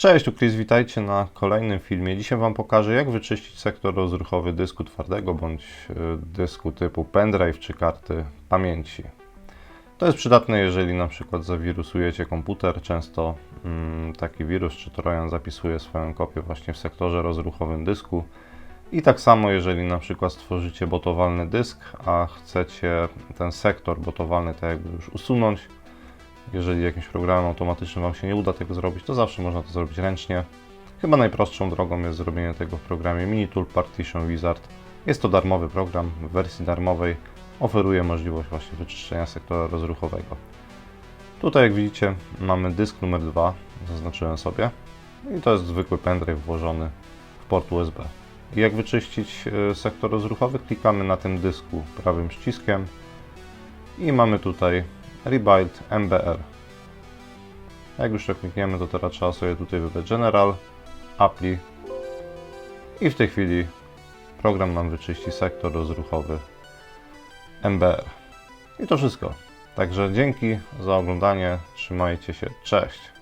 Cześć, tu Chris, witajcie na kolejnym filmie. Dzisiaj Wam pokażę, jak wyczyścić sektor rozruchowy dysku twardego bądź y, dysku typu pendrive czy karty pamięci. To jest przydatne, jeżeli na przykład zawirusujecie komputer. Często mm, taki wirus czy trojan zapisuje swoją kopię właśnie w sektorze rozruchowym dysku. I tak samo, jeżeli na przykład stworzycie botowalny dysk, a chcecie ten sektor botowalny tak jakby już usunąć, jeżeli jakimś programem automatycznym Wam się nie uda tego zrobić, to zawsze można to zrobić ręcznie. Chyba najprostszą drogą jest zrobienie tego w programie Minitool Partition Wizard. Jest to darmowy program, w wersji darmowej oferuje możliwość właśnie wyczyszczenia sektora rozruchowego. Tutaj jak widzicie mamy dysk numer 2, zaznaczyłem sobie i to jest zwykły pendrive włożony w port USB. I jak wyczyścić e, sektor rozruchowy, klikamy na tym dysku prawym przyciskiem i mamy tutaj Rebuild MBR. Jak już to klikniemy, to teraz trzeba sobie tutaj wybrać General, Apply i w tej chwili program nam wyczyści sektor rozruchowy MBR. I to wszystko. Także dzięki za oglądanie, trzymajcie się, cześć!